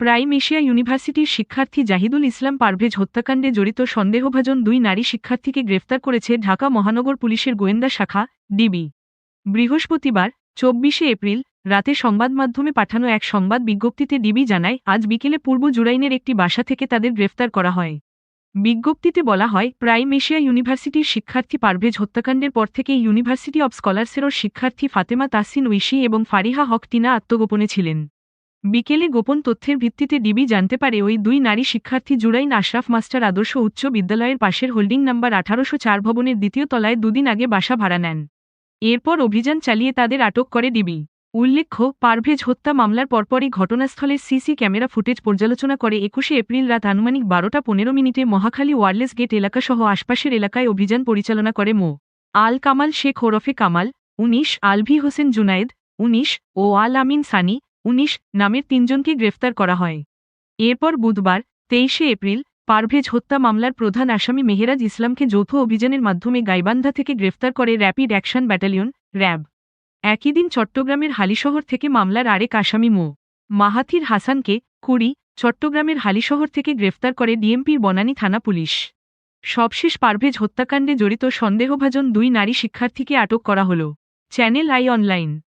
Prime Asia ইউনিভার্সিটির শিক্ষার্থী জাহিদুল ইসলাম পারভেজ হত্যাকাণ্ডে জড়িত সন্দেহভাজন দুই নারী শিক্ষার্থীকে গ্রেফতার করেছে ঢাকা মহানগর পুলিশের গোয়েন্দা শাখা, ডিবি। বৃহস্পতিবার, চব্বিশে এপ্রিল, রাতে সংবাদ মাধ্যমে পাঠানো এক সংবাদ বিজ্ঞপ্তিতে ডিবি জানায়, আজ বিকেলে পূর্ব জুরাইনের একটি বাসা থেকে তাদের গ্রেফতার করা হয়। বিজ্ঞপ্তিতে বলা হয়, প্রাইম এশিয়া ইউনিভার্সিটির শিক্ষার্থী পারভেজ হত্যাকাণ্ডের পর থেকে ইউনিভার্সিটি অব স্কলার্সেরও শিক্ষার্থী ফাতেমা তাসিন ঐশী এবং ফারিহা হক টিনা আত্মগোপনে ছিলেন। বিকেলে গোপন তথ্যের ভিত্তিতে ডিবি জানতে পারে ওই দুই নারী শিক্ষার্থী জুরাইন আশরাফ মাস্টার আদর্শ উচ্চ বিদ্যালয়ের পাশের হোল্ডিং নাম্বার আঠারোশো চার ভবনের দ্বিতীয় তলায় দুদিন আগে বাসা ভাড়া নেন। এরপর অভিযান চালিয়ে তাদের আটক করে ডিবি। উল্লেখ্য, পারভেজ হত্যা মামলার পরপরই ঘটনাস্থলের সিসি ক্যামেরা ফুটেজ পর্যালোচনা করে একুশে এপ্রিল রাত আনুমানিক বারোটা পনেরো মিনিটে মহাখালী ওয়ারলেস গেট এলাকাসহ আশপাশের এলাকায় অভিযান পরিচালনা করে মো. আল কামাল শেখ ওরফে কামাল, উনিশ আলভি হোসেন জুনায়েদ, উনিশ, ও আল আমিন সানি উনিশ নামের তিনজনকে গ্রেফতার করা হয়। এরপর বুধবার তেইশে এপ্রিল পারভেজ হত্যা মামলার প্রধান আসামি মেহেরাজ ইসলামকে যৌথ অভিযানের মাধ্যমে গাইবান্ধা থেকে গ্রেফতার করে র্যাপিড অ্যাকশন ব্যাটালিয়ন, র্যাব। একই দিন চট্টগ্রামের হালিশহর থেকে মামলার আরেক আসামি মো. মাহাথির হাসানকে কুড়ি, চট্টগ্রামের হালিশহর থেকে গ্রেফতার করে ডিএমপির বনানী থানা পুলিশ। সবশেষ পারভেজ হত্যাকাণ্ডে জড়িত সন্দেহভাজন দুই নারী শিক্ষার্থীকে আটক করা হল। Channel I online.